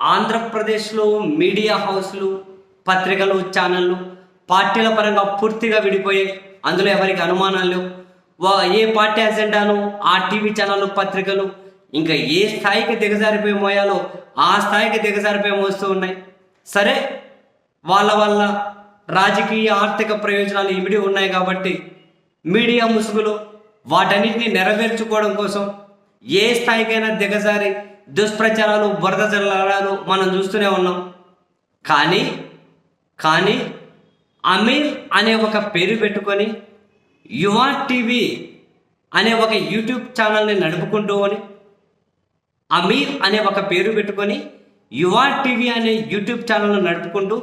ఆంధ్రప్రదేశ్లో మీడియా హౌస్లు పత్రికలు ఛానళ్ళు పార్టీల పరంగా పూర్తిగా విడిపోయాయి అందులో ఎవరికి అనుమానాలు లేవు. వా ఏ పార్టీ అజెండాను ఆ టీవీ ఛానళ్ళు పత్రికలు ఇంకా ఏ స్థాయికి దిగజారిపోయి మోయాలో ఆ స్థాయికి దిగజారిపోయి మోస్తూ ఉన్నాయి. సరే వాళ్ళ వల్ల రాజకీయ ఆర్థిక ప్రయోజనాలు ఇమిడి ఉన్నాయి కాబట్టి మీడియా ముసుగులు వాటన్నిటిని నెరవేర్చుకోవడం కోసం ఏ స్థాయికైనా దిగజారి దుష్ప్రచారాలు బురద జల్లడాలు మనం చూస్తూనే ఉన్నాం. కానీ కానీ అమీర్ అనే ఒక పేరు పెట్టుకొని యువ టీవీ అనే ఒక యూట్యూబ్ ఛానల్ని నడుపుకుంటూ అని అమీర్ అనే ఒక పేరు పెట్టుకొని యువ టీవీ అనే యూట్యూబ్ ఛానల్ను నడుపుకుంటూ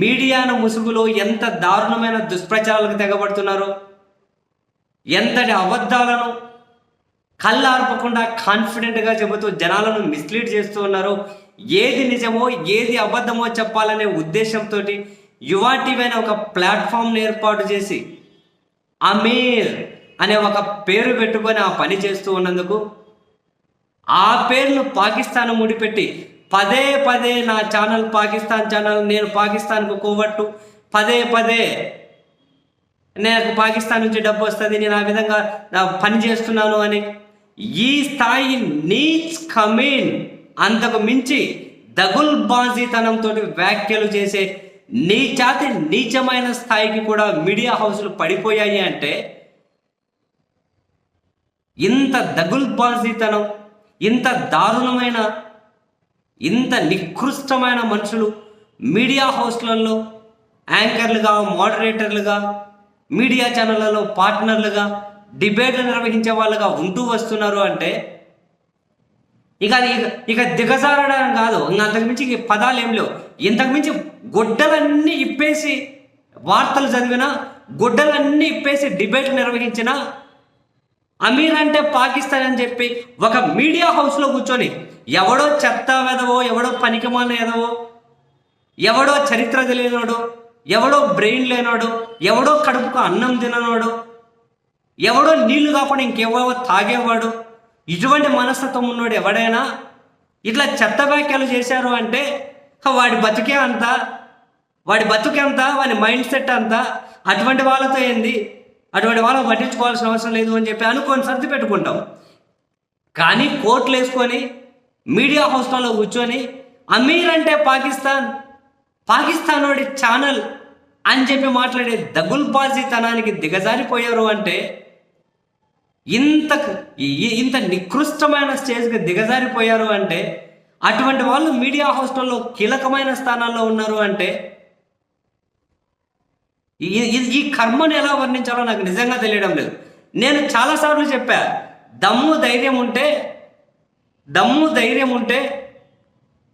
మీడియాను ముసుగులో ఎంత దారుణమైన దుష్ప్రచారాలకు తెగబడుతున్నారో ఎంతటి అబద్ధాలను కళ్ళార్పకుండా కాన్ఫిడెంట్గా చెబుతూ జనాలను మిస్లీడ్ చేస్తూ ఉన్నారు. ఏది నిజమో ఏది అబద్ధమో చెప్పాలనే ఉద్దేశంతో యువ టీవీ అనే ఒక ప్లాట్ఫామ్ని ఏర్పాటు చేసి అమీర్ అనే ఒక పేరు పెట్టుకొని ఆ పని చేస్తూ ఉన్నందుకు ఆ పేరును పాకిస్తాన్ ముడిపెట్టి పదే పదే నా ఛానల్ పాకిస్తాన్ ఛానల్ నేను పాకిస్తాన్కు కోవట్టు పదే పదే నాకు పాకిస్తాన్ నుంచి డబ్బు వస్తుంది నేను ఆ విధంగా నా పని చేస్తున్నాను అని ఈ స్థాయి నీచ్ కమీన్ అంతకు మించి దగుల్ బాజీతనంతో వ్యాఖ్యలు చేసే నీచాతి నీచమైన స్థాయికి కూడా మీడియా హౌస్లు పడిపోయాయి అంటే ఇంత దగుల్ బాజీతనం ఇంత దారుణమైన ఇంత నికృష్టమైన మనుషులు మీడియా హౌస్లలో యాంకర్లుగా మోడరేటర్లుగా మీడియా ఛానళ్ళలో పార్ట్నర్లుగా డిబేట్లు నిర్వహించే వాళ్ళుగా ఉంటూ వస్తున్నారు అంటే ఇక ఇక- ఇక దిగజారడం కాదు. ఇంకా అంతకుమించి పదాలు ఏం లేవు. ఇంతకుమించి గుడ్డలన్నీ ఇప్పేసి వార్తలు చదివినా గుడ్డలన్నీ ఇప్పేసి డిబేట్లు నిర్వహించినా అమీర్ అంటే పాకిస్తాన్ అని చెప్పి ఒక మీడియా హౌస్లో కూర్చొని ఎవడో చెత్త వెదవో ఎవడో పనికిమాల ఎదవో ఎవడో చరిత్ర తెలియనోడు ఎవడో బ్రెయిన్ లేనోడు ఎవడో కడుపుకు అన్నం తిననోడు ఎవడో నీళ్ళు కాకుండా ఇంకెవో తాగేవాడు? ఇటువంటి మనస్తత్వం ఉన్నోడు ఎవడైనా? ఇట్లా చెత్త వ్యాఖ్యలు చేశారు అంటే వాడి బతుకే అంత వాడి బతుకెంత వాడి మైండ్ సెట్ అంత అటువంటి వాళ్ళతో ఏంది? అటువంటి వాళ్ళని పట్టించుకోవాల్సిన అవసరం లేదు అని చెప్పి అనుకొని సర్ది పెట్టుకుంటాం. కానీ కోట్లు వేసుకొని మీడియా హౌస్లలో కూర్చొని అమీర్ అంటే పాకిస్తాన్ పాకిస్తాన్ వాడి ఛానల్ అని చెప్పి మాట్లాడే దగుల్బాజీతనానికి దిగజారిపోయారు అంటే ఇంత ఇంత నికృష్టమైన స్టేజ్కి దిగజారిపోయారు అంటే అటువంటి వాళ్ళు మీడియా హౌస్లలో కీలకమైన స్థానాల్లో ఉన్నారు అంటే ఈ- ఈ- కర్మను ఎలా వర్ణించాలో నాకు నిజంగా తెలియడం లేదు. నేను చాలాసార్లు చెప్పా దమ్ము ధైర్యం ఉంటే దమ్ము ధైర్యం ఉంటే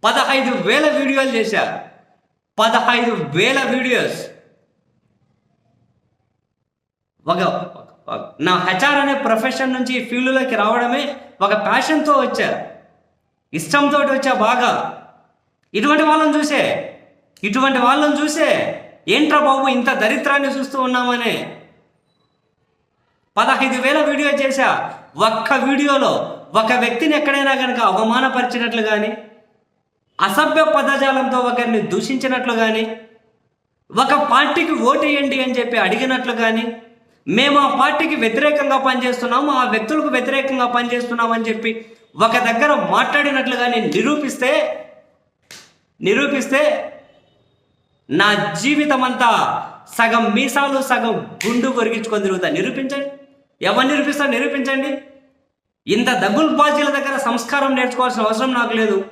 పదహైదు వేల వీడియోలు చేశా. పదహైదు వేల వీడియోస్. ఒక- నా హెచ్ఆర్ అనే ప్రొఫెషన్ నుంచి ఈ ఫీల్డ్లోకి రావడమే ఒక ప్యాషన్తో వచ్చా ఇష్టంతో వచ్చా బాగా. ఇటువంటి వాళ్ళని చూసే ఇటువంటి వాళ్ళని చూసే ఏంట్రా బాబు ఇంత దరిద్రాన్ని చూస్తూ ఉన్నామనే పదహైదు వేల వీడియో చేశా. ఒక్క వీడియోలో ఒక వ్యక్తిని ఎక్కడైనా కనుక అవమానపరిచినట్లు కానీ అసభ్య పదజాలంతో ఒకరిని దూషించినట్లు కానీ ఒక పార్టీకి ఓటేయండి అని చెప్పి అడిగినట్లు కానీ మేము ఆ పార్టీకి వ్యతిరేకంగా పనిచేస్తున్నాము ఆ వ్యక్తులకు వ్యతిరేకంగా పనిచేస్తున్నాం అని చెప్పి ఒక దగ్గర మాట్లాడినట్లుగా నేను నిరూపిస్తే నిరూపిస్తే నా జీవితం అంతా సగం మీసాలు సగం గుండు కొరిగించుకొని తిరుగుతా. నిరూపించండి. ఎవరు నిరూపిస్తారు? నిరూపించండి. ఇంత దగుల్ బాజీల దగ్గర సంస్కారం నేర్చుకోవాల్సిన అవసరం నాకు లేదు.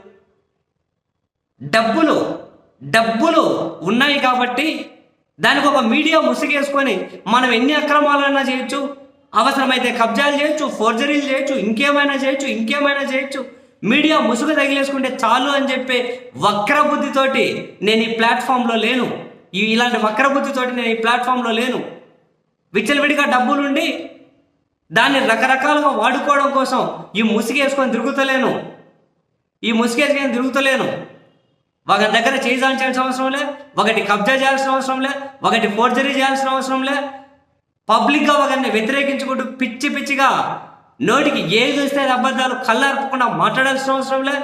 డబ్బులు డబ్బులు ఉన్నాయి కాబట్టి దానికి ఒక మీడియా ముసుగేసుకొని మనం ఎన్ని అక్రమాలైనా చేయొచ్చు అవసరమైతే కబ్జాలు చేయొచ్చు ఫోర్జరీలు చేయొచ్చు ఇంకేమైనా చేయొచ్చు ఇంకేమైనా చేయొచ్చు. మీడియా ముసుగు తగిలేసుకుంటే చాలు అని చెప్పే వక్ర బుద్ధితోటి నేను ఈ ప్లాట్ఫామ్లో లేను. ఈ ఇలాంటి వక్రబుద్ధితోటి నేను ఈ ప్లాట్ఫామ్లో లేను. విచ్చలవిడిగా డబ్బులుండి దాన్ని రకరకాలుగా వాడుకోవడం కోసం ఈ ముసుగేసుకొని తిరుగుతలేను. ఈ ముసుగేసుకొని తిరుగుతలేను. ఒకరి దగ్గర చేయించాల్సిన అవసరం లే ఒకటి కబ్జా చేయాల్సిన అవసరం లే ఒకటి ఫోర్జరీ చేయాల్సిన అవసరం లే. పబ్లిక్గా ఒకరిని వ్యతిరేకించుకుంటూ పిచ్చి పిచ్చిగా నోటికి ఏది వస్తే అబద్ధాలు కళ్ళార్పకుండా మాట్లాడాల్సిన అవసరం లే.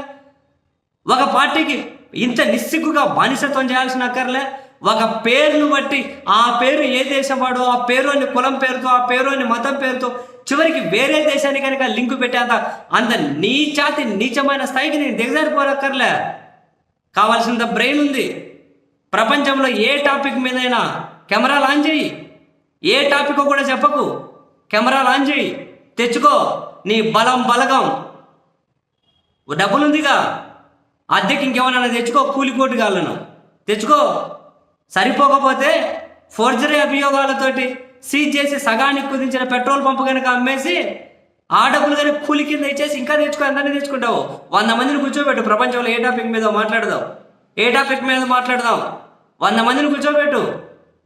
ఒక పార్టీకి ఇంత నిస్సిగ్గుగా బానిసత్వం చేయాల్సిన అక్కర్లే. ఒక పేరును బట్టి ఆ పేరు ఏ దేశం వాడో ఆ పేరు అని కులం పేరుతో ఆ పేరు అని మతం పేరుతో చివరికి వేరే దేశానికి కనుక లింకు పెట్టేంత అంత నీచాతి నీచమైన స్థాయికి నేను దిగజారిపోరక్కర్లే కావాల్సినంత బ్రెయిన్ ఉంది. ప్రపంచంలో ఏ టాపిక్ మీదైనా కెమెరా లాంచ్ చేయి ఏ టాపిక్ కూడా చెప్పకు. కెమెరా లాంచ్ చేయి తెచ్చుకో. నీ బలం బలగం. ఓ అద్దెకి ఇంకేమన్నా తెచ్చుకో కూలికోటి కాళ్ళను తెచ్చుకో. సరిపోకపోతే ఫోర్జరీ అభియోగాలతోటి సీజ్ చేసి సగానికి కుదించిన పెట్రోల్ పంపు కనుక అమ్మేసి ఆ డబ్బులు కానీ కూలి కింద ఇచ్చేసి ఇంకా నేర్చుకో ఎంతనే నేర్చుకుంటావు. వంద మందిని కూర్చోబెట్టు ప్రపంచంలో ఏ టాపిక్ మీద మాట్లాడదాం ఏ టాపిక్ మీద మాట్లాడదాం వంద మందిని కూర్చోబెట్టు.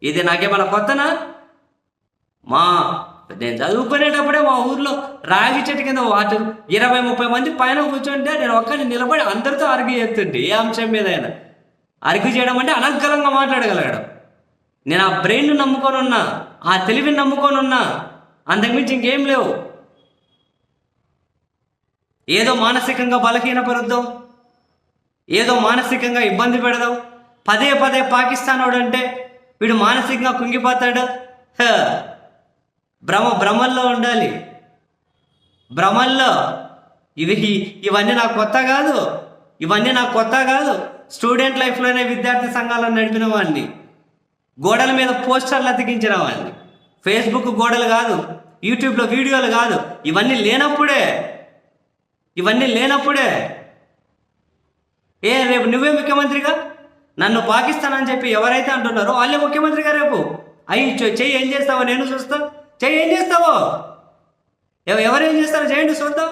ఇది నాకేమైనా కొత్తనా? మా నేను చదువుకునేటప్పుడే మా ఊర్లో రాగి చెట్టు కింద వాటర్ ఇరవై ముప్పై మంది పైన కూర్చుంటే నేను ఒక్కరిని నిలబడి అందరితో అరుగు చేస్తుంటే ఏ అంశం మీద అయినా. అరుగు చేయడం అంటే అనర్గళంగా మాట్లాడగలగడం. నేను ఆ బ్రెయిన్ నమ్ముకొని ఉన్నా ఆ తెలివిని నమ్ముకొని ఉన్నా అంతకుమించి ఇంకేం లేవు. ఏదో మానసికంగా బలహీనపరుద్దాం ఏదో మానసికంగా ఇబ్బంది పెడదాం. పదే పదే పాకిస్తాన్ వాడు అంటే వీడు మానసికంగా కుంగిపోతాడు. హ. భ్రమ భ్రమల్లో ఉండాలి. భ్రమల్లో. ఇవి ఇవన్నీ నాకు కొత్త కాదు. ఇవన్నీ నాకు కొత్త కాదు. స్టూడెంట్ లైఫ్లోనే విద్యార్థి సంఘాలను నడిపిన వాడిని గోడల మీద పోస్టర్లు అతికించిన వాడిని ఫేస్బుక్ గోడలు కాదు. యూట్యూబ్లో వీడియోలు కాదు. ఇవన్నీ లేనప్పుడే ఇవన్నీ లేనప్పుడే. ఏ రేపు నువ్వే ముఖ్యమంత్రిగా? నన్ను పాకిస్తాన్ అని చెప్పి ఎవరైతే అంటున్నారో వాళ్ళే ముఖ్యమంత్రిగా రేపు. అయ్యి చెయ్యి ఏం చేస్తావో నేను చూస్తా. చెయ్యి ఏం చేస్తావో? ఎవరు ఎవరేం చేస్తారో చేయండి చూద్దాం.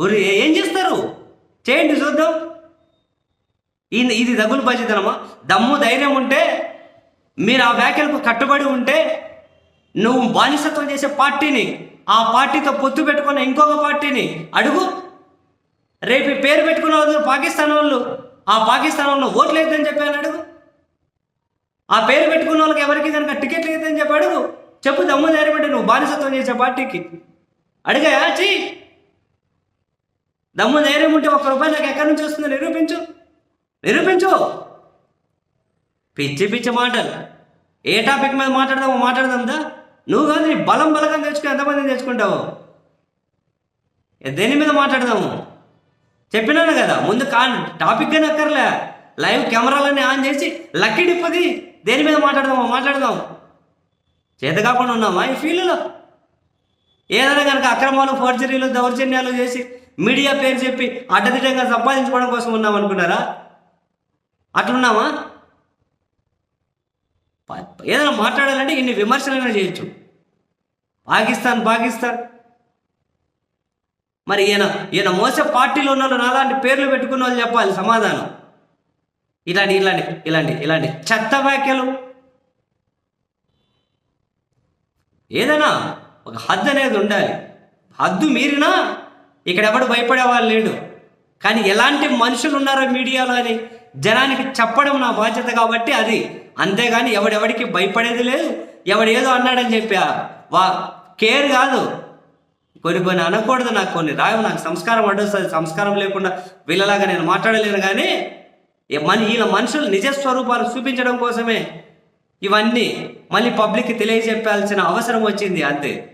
ఊరు ఏం చేస్తారు? చేయండి చూద్దాం. ఇది ఇది దగులు బాధ్యతనమా? దమ్ము ధైర్యం ఉంటే మీరు ఆ వ్యాఖ్యలకు కట్టుబడి ఉంటే నువ్వు బానిసత్వం చేసే పార్టీని ఆ పార్టీతో పొత్తు పెట్టుకున్న ఇంకొక పార్టీని అడుగు. రేపు పేరు పెట్టుకున్న వాళ్ళు పాకిస్తాన్ వాళ్ళు. ఆ పాకిస్తాన్ వాళ్ళు ఓట్లు వేద్దని చెప్పాను అడుగు. ఆ పేరు పెట్టుకున్న వాళ్ళకి ఎవరికి కనుక టికెట్లు వేద్దని చెప్పి అడుగు. చెప్పు దమ్ము ధైర్యం అంటే నువ్వు బానిసత్వం చేసే పార్టీకి. అడిగాయా చీ. దమ్ము ధైర్యం ఉంటే ఒక్క రూపాయి నాకు ఎక్కడి నుంచి వస్తుందో నిరూపించు. నిరూపించు. పిచ్చి పిచ్చి మాటలు. ఏ టాపిక్ మీద మాట్లాడదామో మాట్లాడదాం దా. నువ్వు కాదు నీ బలం బలగం తెచ్చుకుని ఎంతమందిని తెచ్చుకుంటావు దేని మీద మాట్లాడదాము? చెప్పినాను కదా ముందు కా టాపిక్ కానీ అక్కర్లే లైవ్ కెమెరాలన్నీ ఆన్ చేసి లక్కీ డిప్పది దేని మీద మాట్లాడదాము మాట్లాడదాము. చేత కాకుండా ఉన్నామా ఈ ఫీల్డ్లో? ఏదైనా కనుక అక్రమాలు ఫోర్జరీలు దౌర్జన్యాలు చేసి మీడియా పేరు చెప్పి అడ్డదిడ్డంగా సంపాదించుకోవడం కోసం ఉన్నాం అనుకున్నారా అట్లున్నామా? ఏదైనా మాట్లాడాలంటే ఇన్ని విమర్శలైనా చేయొచ్చు. పాకిస్తాన్ పాకిస్తాన్. మరి ఈయన ఈయన మోస పార్టీలో ఉన్న వాళ్ళు నాలాంటి పేర్లు పెట్టుకున్న వాళ్ళు చెప్పాలి సమాధానం. ఇలాంటి ఇలాంటి ఇలాంటి ఇలాంటి చెత్త వ్యాఖ్యలు. ఏదైనా ఒక హద్దు అనేది ఉండాలి. హద్దు మీరినా ఇక్కడ ఎవడు భయపడే వాళ్ళు లేడు. కానీ ఎలాంటి మనుషులు ఉన్నారో మీడియాలో అని జనానికి చెప్పడం నా బాధ్యత కాబట్టి అది. అంతేగాని ఎవడెవడికి భయపడేది లేదు. ఎవడేదో అన్నాడని చెప్పా. వా కేర్ కాదు. కొన్ని కొన్ని అనకూడదు నాకు కొన్ని రావు. నాకు సంస్కారం అడ్డొస్తుంది. సంస్కారం లేకుండా వీళ్ళలాగా నేను మాట్లాడలేను కానీ మన వీళ్ళ మనుషులు నిజ స్వరూపాలు చూపించడం కోసమే ఇవన్నీ మళ్ళీ పబ్లిక్కి తెలియజెప్పాల్సిన అవసరం వచ్చింది అంతే.